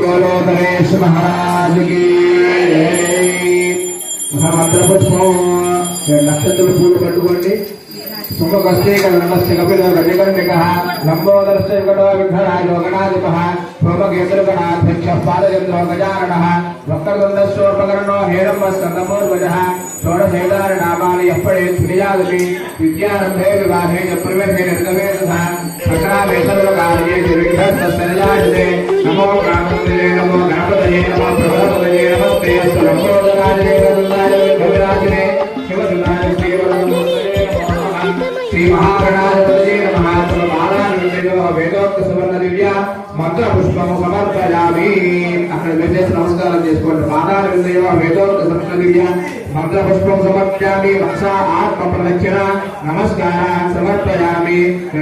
గోలోదరేశ మహారాజ్కి మంత్రపుష్పం నక్షత్ర పూలు పట్టుకోండి. శుభకస్తే కర్ణస్య కపిలో గజగణిక లంబోదరస్య వికటో విఘ్నరాజో గణాధిప సోమకేంద్రగణాధ్యక్ష పాదచంద్రో గజానన వక్రదండస్యోపకరణో హేరంబ స్కందమోర్వజ షోడశైలార నామాని ఎప్పడే తునియాదపి విద్యారంభే వివాహే చ ప్రవేశే నిర్గమే తథా సకరామే సర్వకార్యే నమో గణపతయే నమో గణపతయే నమో ప్రభవతయే నమస్తే నమో శ్రీ మహాగణాధిపతయే నమః. సర్వమానానందయో వేదోక్త సువర్ణ దివ్య మంత్ర పుష్పము సమర్పయామి. అక్కడ వెళ్ళేసి నమస్కారం చేసుకోండి. మానానందయో వేదోక్త సువర్ణ దివ్య మంత్ర పుష్పం సమర్పయామి. వత్స ఆత్మ ప్రదక్షిణ నమస్కారం సమర్పయామి.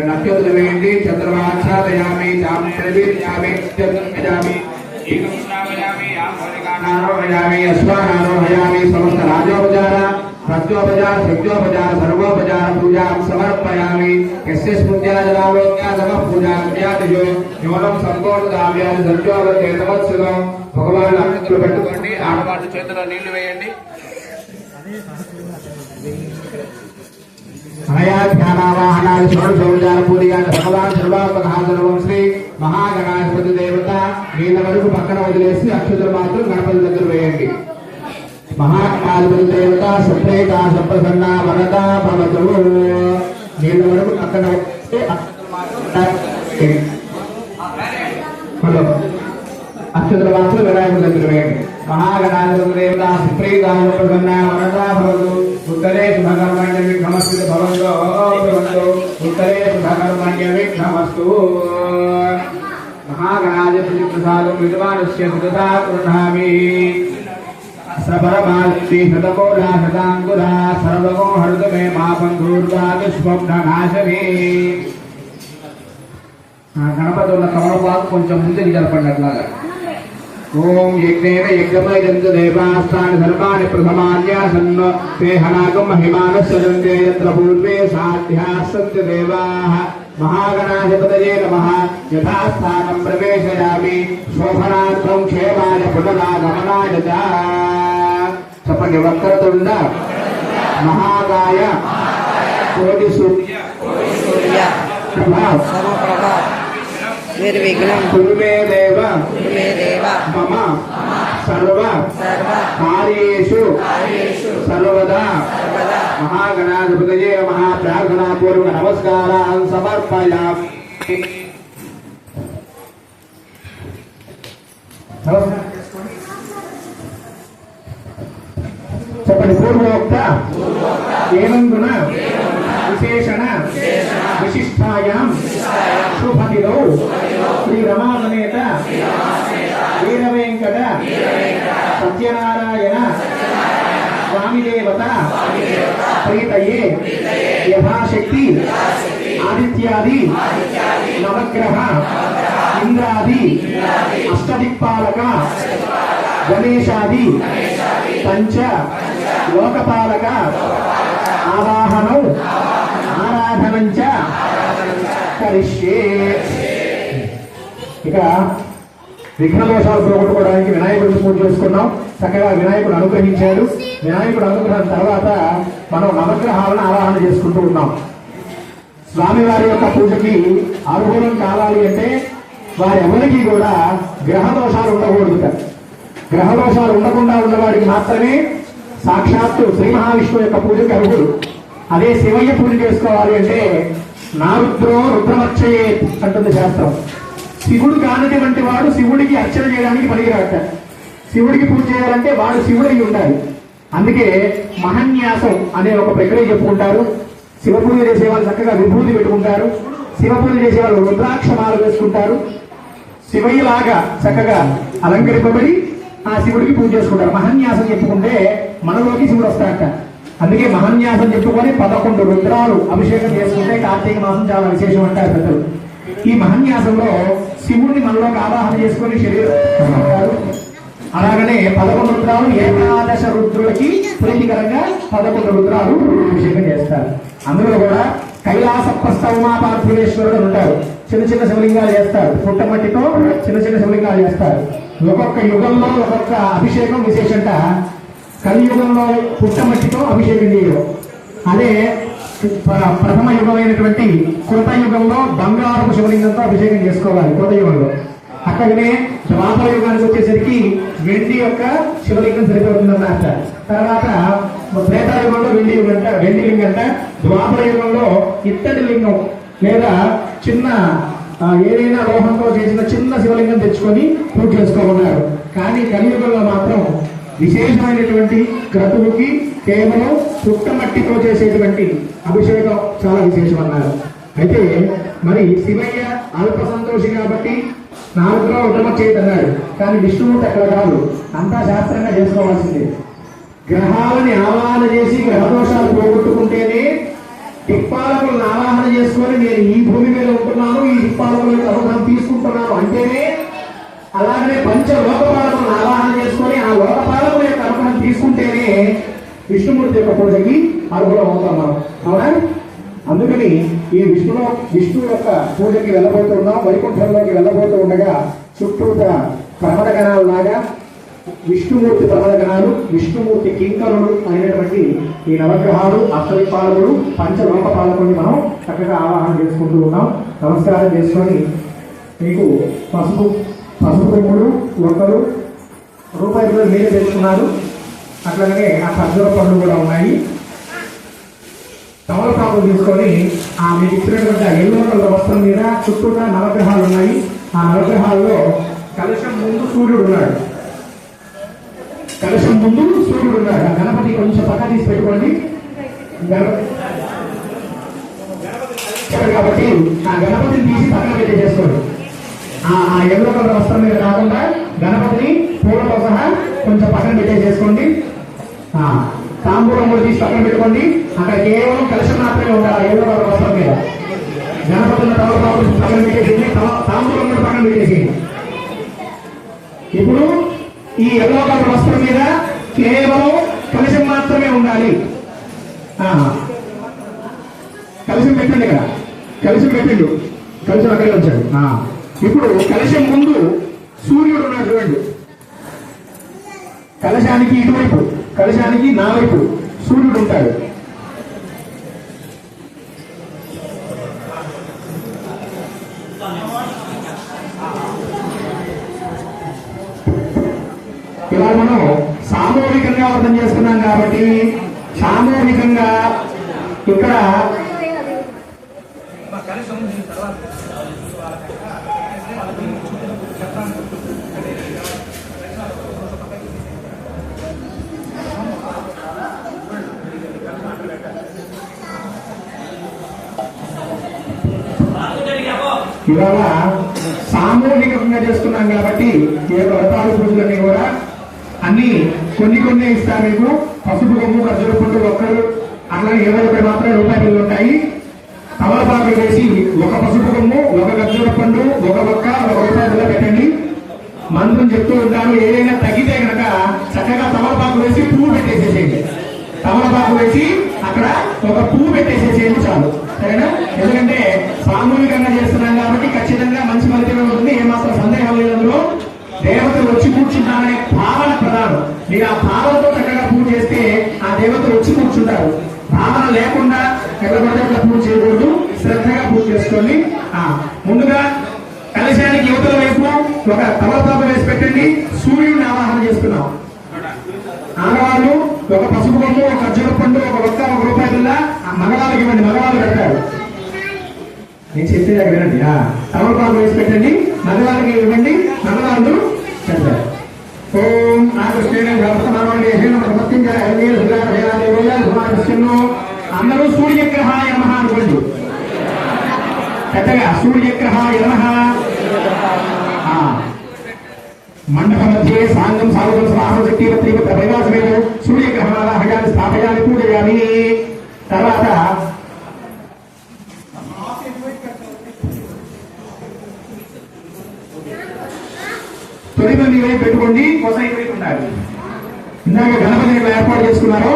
నక్షత్రం వేయండి చంద్రమాచ్ఛాదయామి చామయామి చంద్రయామి ఏకం అశ్వానారోహయామి సమస్త రాజోపచార భక్తోపచార శక్తోపచార సర్వోపచార పూజాం సమర్పయామి. యస్య స్మృత్యాజలాలోక్యా సమ పూజా న్యూనం యోనం సంకోటావ్యాధి సంచోగతే తమత్సుగం భగవాన్ అక్షతులు పెట్టుకోండి. ఆడవాళ్ళ చేతిలో నీళ్ళు వేయండి. అనయాధ్యానావాహనాది సౌజాన పూరిగాన భగవాన్ సర్వాత్మక సర్వం శ్రీ మహాగణాధిపతి దేవత. వీళ్ళ వరకు పక్కన వదిలేసి అక్షుతులు మాత్రం గణపతి దగ్గర వేయండి. మహాకాళి దేవత సుప్రేత సుప్రసన్న వరద భవతు నీళ్ళ వరకు అక్కడ వదిలేసి అక్షతులు హలో. అక్షతులు మాత్రం వినాయకుడి దగ్గర వేయండి. మహాగణాధిపతి దేవత సుప్రీత సుప్రసన్న వరద భవతు ఉత్తరే శుభకర్మణ్య విఘ్నమస్తు భవంతో భవంతో. ఉత్తరే శుభకర్మణ్య విఘ్నమస్తు. మహాగణాధిపతి ప్రసాదం విద్వానుష్య సుదతా గృహామి సబరమాలి శతకోలా శతాంకురా సర్వగో హృద మే మా బంధూర్వా దుష్పంధ నాశనే ఆ గణపతి ఉన్న కమలపాకు కొంచెం ముందుకు జరపండి అట్లాగా ఓం యజ్ఞేన యజ్ఞమైదంత దేవాస్థాని ధర్మాని ప్రథమాన్యాసన్న తే హనాగం మహిమానస్యంతే యత్ర పూర్వే సాధ్యాస్సంతి దేవాః మహాగణాధిపతయే నమః యథాస్థానం ప్రవేశయామి శోభనార్థం క్షేమాయ పునరాగమనాయ చ చెప్పండి వక్రతుండ మహాకాయ కోటి సూర్య. ప్రభా సర్వప్రభ నిర్విఘ్నం కురుమే దేవ. మే దేవ. మమ. సర్వ. సర్వ. కార్యేషు. కార్యేషు. సర్వదా. సర్వదా. మహాగణాధిపతయే మహా ప్రార్థనాపూర్వక నమస్కారాన్ సమర్పయామి నమస్కారం చేసుకోండి. చెప్పండి పూర్వోక్త ఏనందున విశేషణ విశిష్టాయాం శుభతిలో శ్రీ రమాసమేత వీర వెంకట సత్యనారాయణ స్వామి దేవత ప్రీతయే యథాశక్తి ఆదిత్యాది నవగ్రహ ఇంద్రాది అష్టదిక్పాలక గణేశాది పంచ లోకపాలక ఆవాహనం ఆరాధనంచ కరిష్యే. ఇక విఘ్న దోషాలు పోగొట్టుకోవడానికి వినాయకుడిని పూజ చేసుకున్నాం. చక్కగా వినాయకుడు అనుగ్రహించాడు. వినాయకుడు అనుగ్రహం తర్వాత మనం నవగ్రహాలను ఆరాధన చేసుకుంటూ ఉన్నాం. స్వామివారి యొక్క పూజకి అనుకూలం కావాలి అంటే వారెవరికి కూడా గ్రహ దోషాలు ఉండకూడదు గ్రహ దోషాలు ఉండకుండా ఉన్నవాడికి మాత్రమే సాక్షాత్తు శ్రీ మహావిష్ణువు యొక్క పూజ అర్హుడు అదే శివయ్య పూజ చేసుకోవాలి అంటే నా రుద్రో రుద్రమర్చయే అంటుంది శాస్త్రం. శివుడు కానటువంటి వాడు శివుడికి అర్చన చేయడానికి పనికిరాట. శివుడికి పూజ చేయాలంటే వాడు శివుడై ఉండాలి. అందుకే మహన్యాసం అనే ఒక ప్రక్రియ చెప్పుకుంటారు. శివ పూజ చేసే వాళ్ళు చక్కగా విభూతి పెట్టుకుంటారు. శివ పూజ చేసే వాళ్ళు రుద్రాక్షమాలు వేసుకుంటారు. శివయ్యలాగా చక్కగా అలంకరింపబడి ఆ శివుడికి పూజ చేసుకుంటారు. మహన్యాసం చెప్పుకుంటే మనలోకి శివుడు వస్తాడట. అందుకే మహన్యాసం చెప్పుకొని పదకొండు రుద్రాలు అభిషేకం చేసుకుంటే కార్తీక మాసం చాలా విశేషం అంటారు పెద్దలు. ఈ మహన్యాసంలో శివుడిని మనలోకి ఆవాహన చేసుకొని శరీరం అంటారు. అలాగనే పదకొండు రుద్రాలు ఏకాదశ రుద్రులకి ప్రీతికరంగా పదకొండు రుద్రాలు అభిషేకం చేస్తారు. అందులో కూడా కైలాస ప్రస్తవమా పార్థివేశ్వరుడు ఉంటారు. చిన్న చిన్న శివలింగాలు చేస్తారు. పుట్టమట్టితో చిన్న చిన్న శివలింగాలు చేస్తారు. ఒక్కొక్క యుగంలో ఒక్కొక్క అభిషేకం విశేషంట. కలియుగంలో పుట్టమట్టితో అభిషేకం చేయడం అదే ప్రథమ యుగమైనటువంటి కృతయుగంలో బంగారపు శివలింగంతో అభిషేకం చేసుకోవాలి కృతయుగంలో. అక్కడనే ద్వాపర యుగానికి వచ్చేసరికి వెండి యొక్క శివలింగం సరిపోతుందన్నమాట తర్వాత త్రేతాయుగంలో వెండి యుగం అంట వెండి లింగం అంట ద్వాపర యుగంలో ఇత్తడి లింగం లేదా చిన్న ఏదైనా లోహంతో చేసిన చిన్న శివలింగం తెచ్చుకొని పూజ చేసుకోమన్నారు. కానీ కలియుగంలో మాత్రం విశేషమైనటువంటి క్రతువుకి కేవలం పుట్టమట్టితో చేసేటువంటి అభిషేకం చాలా విశేషం అన్నారు అయితే మరి శివయ్య అల్ప సంతోషి కాబట్టి నాలుగులో ఉత్తమ చేయదన్నాడు కానీ విష్ణుమూర్తి అక్కడ కాదు. అంతా శాస్త్రంగా చేసుకోవాల్సిందే. గ్రహాలని ఆవాహన చేసి గ్రహదోషాలు పోగొట్టుకుంటేనే దిక్పాలకులను ఆవాహన చేసుకొని నేను ఈ భూమి మీద ఉంటున్నాను ఈ దిక్పాలకుల యొక్క అనుగ్రహం తీసుకుంటున్నాను అంటేనే అలాగనే పంచ లోకపాలకులను ఆవాహన చేసుకొని ఆ లోకపాలకుల యొక్క అనుగ్రహం తీసుకుంటేనే యొక్క పూజకి అర్హులం అవుతాం మనం. అవునా? అందుకని ఈ విష్ణు విష్ణు యొక్క పూజకి వెళ్ళబోతున్నాం వైకుంఠంలోకి వెళ్ళబోతూ ఉండగా చుట్టూత ప్రమద గణాలు లాగా విష్ణుమూర్తి ప్రమద గణాలు విష్ణుమూర్తి కింకరుడు అనేటువంటి ఈ నవగ్రహాలు అష్టవిపాలకుడు పంచలోక పాలకుని మనం చక్కగా ఆవాహన చేసుకుంటూ ఉన్నాం. నమస్కారం చేసుకొని మీకు పసుపు పసుపు కొమ్ములు ఒకరు రూపాయి రూపాయలు మీరే తెచ్చుకున్నారు. అట్లాగనే ఆ ఖర్జూర పండ్లు కూడా ఉన్నాయి. తమలపాకులు తీసుకొని ఆ మీకు ఇచ్చినటువంటి ఆ ఎల్లో కలర్ వస్త్రం మీద చుట్టూగా నవగ్రహాలు ఉన్నాయి. ఆ నవగ్రహాల్లో కలశం ముందు సూర్యుడు ఉన్నాడు. కలశం ముందు సూర్యుడు ఉన్నాడు. ఆ గణపతి కొంచెం పక్క తీసి పెట్టుకోండి. కాబట్టి ఆ గణపతిని తీసి పక్కన పెట్టేసుకోండి ఆ ఆ ఎల్లో కలర్ వస్త్రం మీద కాకుండా గణపతిని పూలతో సహా కొంచెం పక్కన పెట్టే చేసుకోండి తాంబూలం కూడా తీసి పక్కన పెట్టుకోండి. అక్కడ కేవలం కలశం మాత్రమే ఉండాలి ఏదో ఎల్లో కలర్ వస్త్రం మీద గణపతిని తలపాపు పక్కన పెట్టేసి తా- తాంబూలం కూడా పక్కన పెట్టేసి ఇప్పుడు ఈ ఎల్లో కలర్ వస్త్రం మీద కేవలం కలశం మాత్రమే ఉండాలి. ఆ, కలశం పెట్టండి కదా కలశం పెట్టండు. కలశం అక్కడే ఉంచాడు. ఇప్పుడు కలశం ముందు సూర్యుడు ఉన్నాడు చూడండి. కలశానికి ఇటువైపు కలశానికి నా వైపు సూర్యుడు ఉంటాడు. ఇలా మనం సామూహికంగా అర్థం చేసుకున్నాం కాబట్టి సామూహికంగా ఇక్కడ ఇవాళ సామూహికంగా చేసుకున్నాం కాబట్టి ఏ వ్రతాలు పూజలన్నీ కూడా అన్ని కొన్ని కొన్ని ఇస్తారు మీకు. పసుపు కొమ్ము ఖర్చులు పుట్టు ఒక్కరు అట్లా ఇరవై ఒకటి మాత్రమే రూపాయలు ఉంటాయి. తమలపాకు వేసి ఒక పసుపు కొమ్ము ఒక ఖర్జూర పండు ఒక ఒక్క ఒక రూపాయలు పెట్టండి. మంత్రం చెప్తూ ఉంటాను ఏదైనా తగ్గితే కనుక చక్కగా తమలపాకు వేసి పువ్వు పెట్టేసేసేయండి. తమలపాకు వేసి అక్కడ ఒక పువ్వు పెట్టేసేసేయండి చాలు. సరేనా ఎందుకంటే సామూహికంగా చేస్తున్నాం కాబట్టి ఖచ్చితంగా మంచి ఫలితమే ఉంటుంది. ఏమాత్రం సందేహం లేదు అందులో. దేవతలు వచ్చి కూర్చుంటారనే భావన ప్రధానం. మీరు ఆ భావనతో చక్కగా పూజ చేస్తే ఆ దేవతలు వచ్చి కూర్చుంటారు. భావన లేకుండా ఎక్కడ పూజ చేయకూడదు. శ్రద్ధగా పూజ చేసుకోండి. ఆ, ముందుగా కలశానికి యువతల వైపు ఒక తమలపాకు వేసి పెట్టండి. సూర్యుడిని ఆవాహన చేస్తున్నాం. ఆడవాళ్ళు ఒక పసుపు కొమ్ము ఒక ఖర్జూర పండు ఒక ఒక్క ఒక రూపాయి మగవాళ్ళకి ఇవ్వండి మగవాళ్ళు పెడతారు. నేను చెప్పేది అక్కడ వినండి. ఆ, తమలపాకు వేసి పెట్టండి మగవాళ్ళకి ఇవ్వండి మగవాళ్ళు పెడతారు. ఓం ఆకృష్ణ ప్రవర్తమానండి అందరూ సూర్యగ్రహాయ నమః అనుకోండి. పెద్దగా సూర్యగ్రహాయ నమః ఆ, మండప మధ్య సాంగం సాగుతం సమాసం శక్తి పత్రిక తీవ్ర సూర్యగ్రహణాల హయాన్ని స్థాపయాన్ని పూజయామి తర్వాత తొలిమ మీ వైపు పెట్టుకోండి కొసై వైపు ఉండాలి. ఇందాక గణపతి ఏర్పాటు చేసుకున్నారో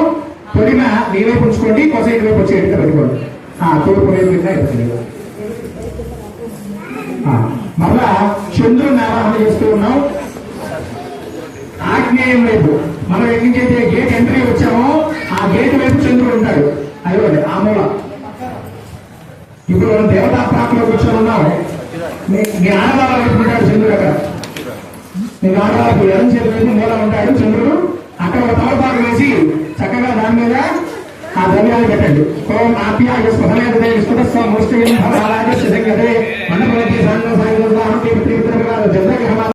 తొలిమ మీ వైపు ఉంచుకోండి కొసై వైపు వచ్చేట్టుగా పెట్టుకోండి. ఆ తూర్పు వైపు కింద అయిపోతుంది మరలా చంద్రుని ఆరాధన చేస్తూ ఉన్నాం. ఆగ్నేయం వైపు. మనం ఎక్కడి నుంచి గేట్ ఎంట్రీ వచ్చామో ఆ గేట్ వైపు చంద్రుడు ఉంటాడు. అయ్యోండి ఆ మూల. ఇప్పుడు మనం దేవతా ప్రాంతంలో కూర్చొని ఉన్నాం మీ- ఆడవాళ్ళ వైపు ఉంటాడు చంద్రుడు అక్కడ. మీ ఆడవాళ్ళకు ఎడం చేతి వైపు మూల ఉంటాడు చంద్రుడు. అక్కడ ఒక తమలపాకు వేసి చక్కగా దాని మీద ఆ ద్రవ్యాలు పెట్టండి. ఓం ఆప్యాయ స్వహనేదే విస్ఫుటస్వ ముష్టి అలాగే మండపంలో సాయంత్రం సాయంత్రం జందగ్రహ